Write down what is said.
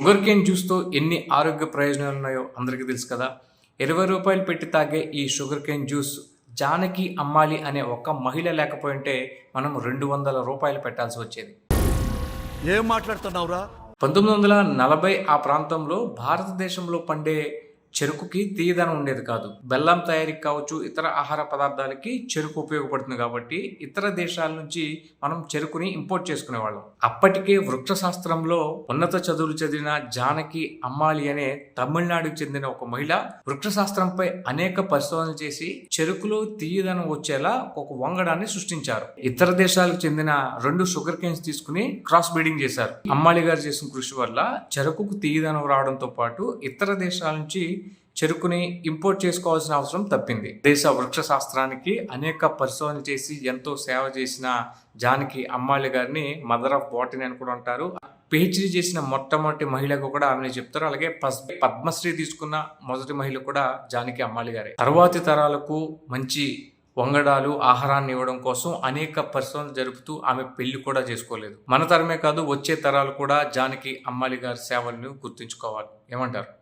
Sugar cane జ్యూస్తో ఎన్ని ఆరోగ్య ప్రయోజనాలు ఉన్నాయో అందరికీ తెలుసు కదా. ఇరవై రూపాయలు పెట్టి తాగే ఈ షుగర్ కేన్ జ్యూస్ జానకి అమ్మాలి అనే ఒక్క మహిళ లేకపోయింటే మనం రెండు వందల రూపాయలు పెట్టాల్సి వచ్చేది. ఏం మాట్లాడుతున్నావురా? పంతొమ్మిది వందల నలభై ఆ ప్రాంతంలో భారతదేశంలో పండే చెరుకుకి తీయదనం ఉండేది కాదు. బెల్లం తయారీకి కావచ్చు ఇతర ఆహార పదార్థాలకి చెరుకు ఉపయోగపడుతుంది కాబట్టి ఇతర దేశాల నుంచి మనం చెరుకుని ఇంపోర్ట్ చేసుకునేవాళ్ళం. అప్పటికే వృక్ష శాస్త్రంలో ఉన్నత చదువులు చదివిన జానకి అమ్మాలి అనే తమిళనాడుకు చెందిన ఒక మహిళ వృక్ష శాస్త్రంపై అనేక పరిశోధనలు చేసి చెరుకులో తీయదనం వచ్చేలా ఒక వంగడాన్ని సృష్టించారు. ఇతర దేశాలకు చెందిన రెండు షుగర్ కేన్స్ తీసుకుని క్రాస్ బ్రీడింగ్ చేశారు. అమ్మాలి గారు చేసిన కృషి వల్ల చెరుకుకు తీయదనం రావడంతో పాటు ఇతర దేశాల నుంచి చెరుకుని ఇంపోర్ట్ చేసుకోవాల్సిన అవసరం తప్పింది. దేశ వృక్ష శాస్త్రానికి అనేక పరిశోధనలు చేసి ఎంతో సేవ చేసిన జానకి అమ్మాలి గారిని మదర్ ఆఫ్ బాటనీ అని కూడా అంటారు. పిహెచ్డి చేసిన మొట్టమొదటి మహిళకు కూడా ఆమె చెప్తారు. అలాగే పద్మశ్రీ తీసుకున్న మొదటి మహిళ కూడా జానకి అమ్మాలి గారే. తర్వాతి తరాలకు మంచి వంగడాలు ఆహారాన్ని ఇవ్వడం కోసం అనేక పరిశోధనలు జరుపుతూ ఆమె పెళ్ళి కూడా చేసుకోలేదు. మన తరమే కాదు వచ్చే తరాలు కూడా జానకి అమ్మాలి గారి సేవలను గుర్తుంచుకోవాలి. ఏమంటారు?